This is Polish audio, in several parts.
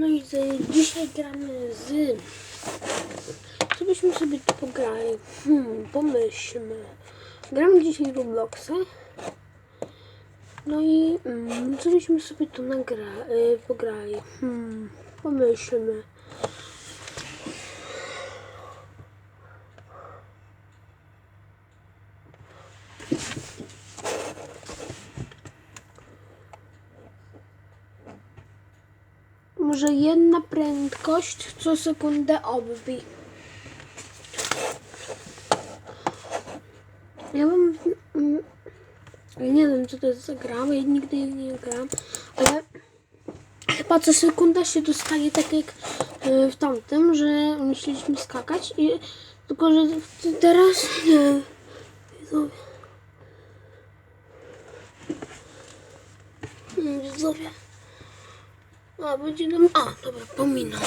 No i dzisiaj gramy z... Co byśmy sobie tu pograli? Hmm, pomyślmy. Gramy dzisiaj Robloxa. No i co byśmy sobie tu nagra y, pograli? Hmm, pomyślmy. Może jedna prędkość co sekundę odbij. Ja bym... mm, Ja nie wiem co to jest za gra, ja nigdy nie gram, ale chyba co sekunda się dostaje tak jak y, w tamtym, że musieliśmy skakać i tylko, że teraz nie. Widzowie. Nie, A, będzie nam... A, dobra, pominął.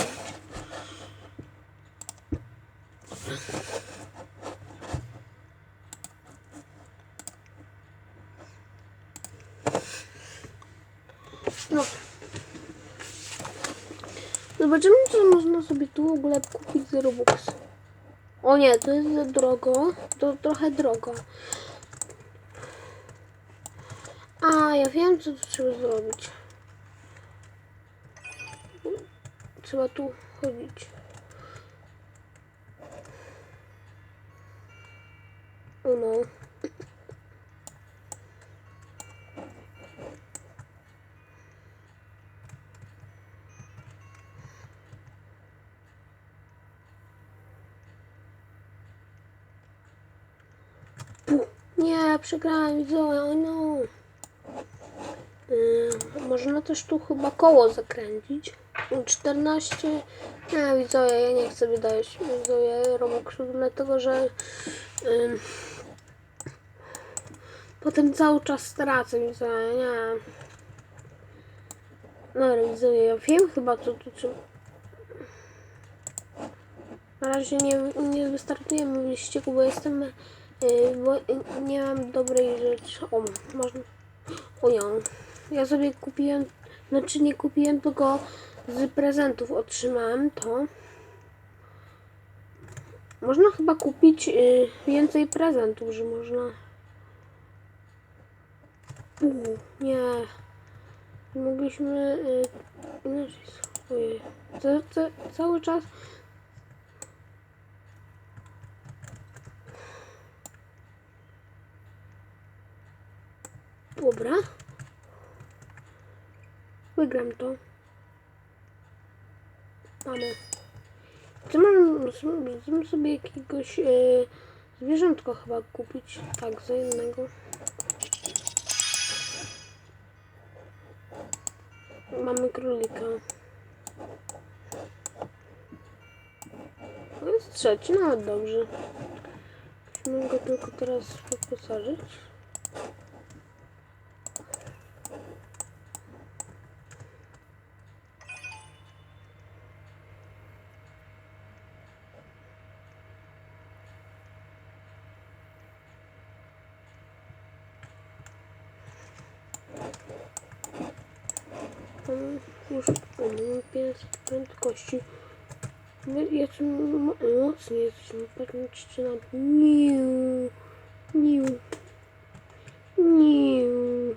No. Zobaczymy, co można sobie tu w ogóle kupić za Robux. O nie, to jest za drogo. To trochę drogo. A, ja wiem, co tu trzeba zrobić. Trzeba tu chodzić. O no. Pu. Nie, przegrałem, widzowie, o no. Yy, można też tu chyba koło zakręcić. 14. Nie, widzowie, ja nie chcę wydać widzowie Robuxu, dlatego że yy, potem cały czas stracę, widzowie, nie. Dobra, widzowie, ja wiem chyba co tu trzeba. Na razie nie, nie wystartujemy w liściku, bo jestem, yy, bo nie mam dobrej rzeczy. O, można. O ja. Ja sobie kupiłem, znaczy nie kupiłem, tylko z prezentów otrzymałem to. Można chyba kupić y, więcej prezentów, że można. Uu, nie. Mogliśmy y, inaczej. To, to, cały czas. Dobra. Wygram to. Mamy. Co mam, chcemy sobie jakiegoś e, zwierzątko chyba kupić. Tak, za jednego. Mamy królika. To jest trzeci, nawet dobrze. Musimy go tylko teraz wyposażyć. Już um, 500 prędkości. My jeszcze m- mocniej jesteśmy. Patrzcie na niu, niu, niu.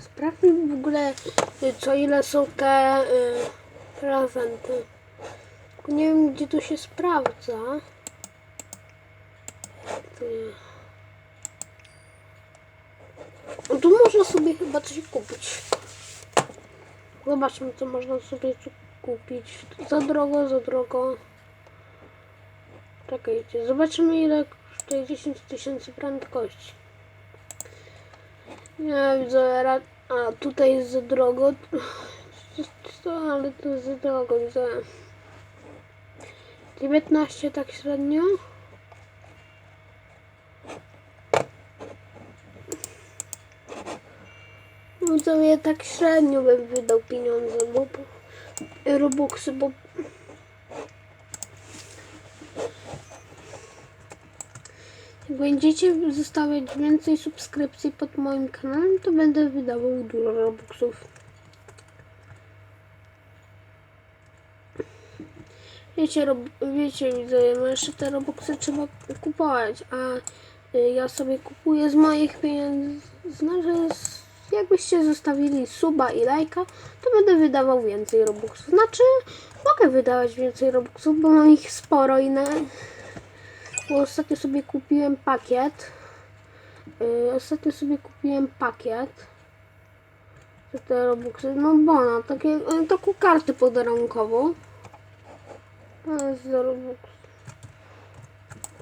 Sprawdźmy w ogóle, co ile są te y, prezenty. Nie wiem, gdzie to się sprawdza. Tu można sobie chyba coś kupić. Zobaczmy, co można sobie tu kupić. Za drogo, za drogo. Czekajcie, zobaczymy ile kosztuje 10 tysięcy prędkości. Nie widzę, a tutaj jest za drogo. Co, ale to jest za drogo, widzę. 19 tak średnio. No to ja tak średnio bym wydał pieniądze, bo Robuxy, bo Jak będziecie zostawiać więcej subskrypcji pod moim kanałem, to będę wydawał dużo robuxów. Wiecie, rob, wiecie, widzę, jeszcze te robuxy trzeba kupować, a y, ja sobie kupuję z moich pieniędzy. Znaczy, jakbyście zostawili suba i lajka, to będę wydawał więcej robuxów. Znaczy, mogę wydawać więcej robuxów, bo mam ich sporo i na... Bo ostatnio sobie kupiłem pakiet. Y, ostatnio sobie kupiłem pakiet. Te robuxy, no bona, takie, taką kartę podarunkową. To jest za robux.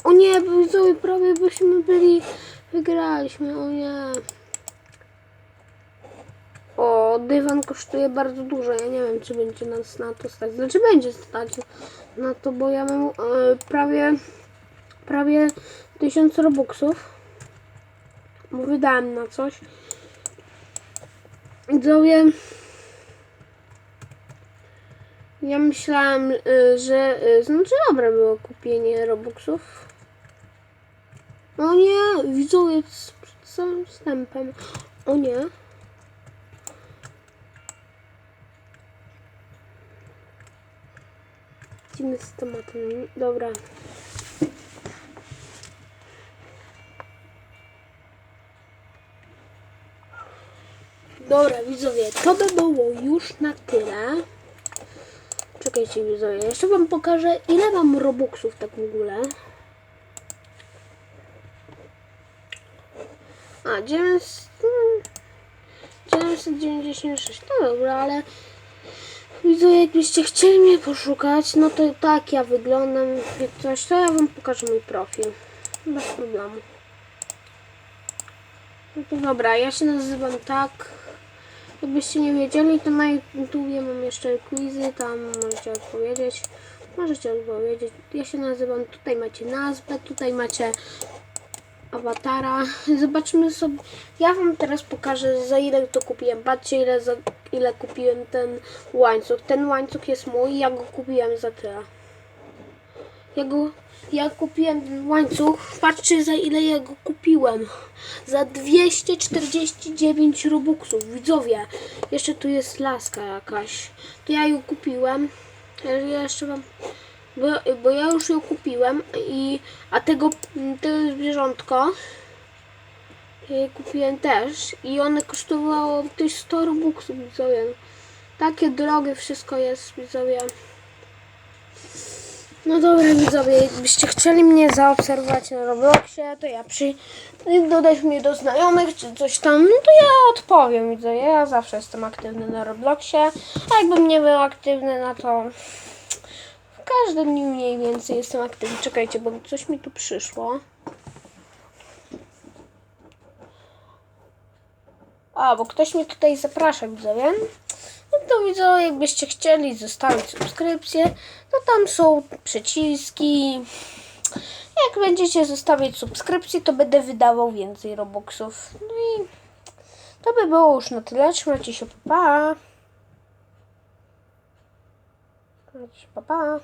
O nie, widzowie, prawie byśmy byli, wygraliśmy, o nie. O, dywan kosztuje bardzo dużo. Ja nie wiem, czy będzie nas na to stać. Znaczy będzie stać na to, bo ja mam e, prawie prawie 1000 robuxów. Bo wydałem na coś. Widzowie, ja myślałem, y, że y, znaczy dobre było kupienie robuxów. O nie, widzowie, z- przed samym wstępem. O nie. Lecimy z tematem. Dobra. Dobra, widzowie, to by było już na tyle. Czekajcie, widzowie, jeszcze wam pokażę, ile mam robuxów tak w ogóle. A, 900, hmm, 996, no dobra, ale widzowie, jakbyście chcieli mnie poszukać, no to tak ja wyglądam, jak coś, to ja wam pokażę mój profil. Bez problemu. No to dobra, ja się nazywam tak. Jakbyście nie wiedzieli, to na YouTubie mam jeszcze quizy, tam możecie odpowiedzieć. Możecie odpowiedzieć. Ja się nazywam, tutaj macie nazwę, tutaj macie awatara. Zobaczmy sobie. Ja wam teraz pokażę za ile to kupiłem. Patrzcie ile, za, ile kupiłem ten łańcuch. Ten łańcuch jest mój, ja go kupiłem za tyle. Ja go, ja kupiłem łańcuch, patrzcie za ile ja go kupiłem. Za 249 robuxów, widzowie. Jeszcze tu jest laska jakaś. To ja ją kupiłem. Ja jeszcze mam... Bo, bo ja już ją kupiłem i... A tego, to zwierzątko ja kupiłem też i one kosztowało też 100 robuxów, widzowie. Takie drogie wszystko jest, widzowie. No dobra widzowie, jakbyście chcieli mnie zaobserwować na Robloxie, to ja przy... dodać mnie do znajomych czy coś tam, no to ja odpowiem widzowie. Ja zawsze jestem aktywny na Robloxie, a jakbym nie był aktywny, no to w każdym dniu mniej więcej jestem aktywny. Czekajcie, bo coś mi tu przyszło. A, bo ktoś mnie tutaj zaprasza, widzowie. No to widzowie, jakbyście chcieli zostawić subskrypcję, to tam są przyciski. Jak będziecie zostawiać subskrypcję, to będę wydawał więcej robuxów. No i to by było już na tyle. Trzymajcie się, pa pa. Trzymajcie się, pa pa.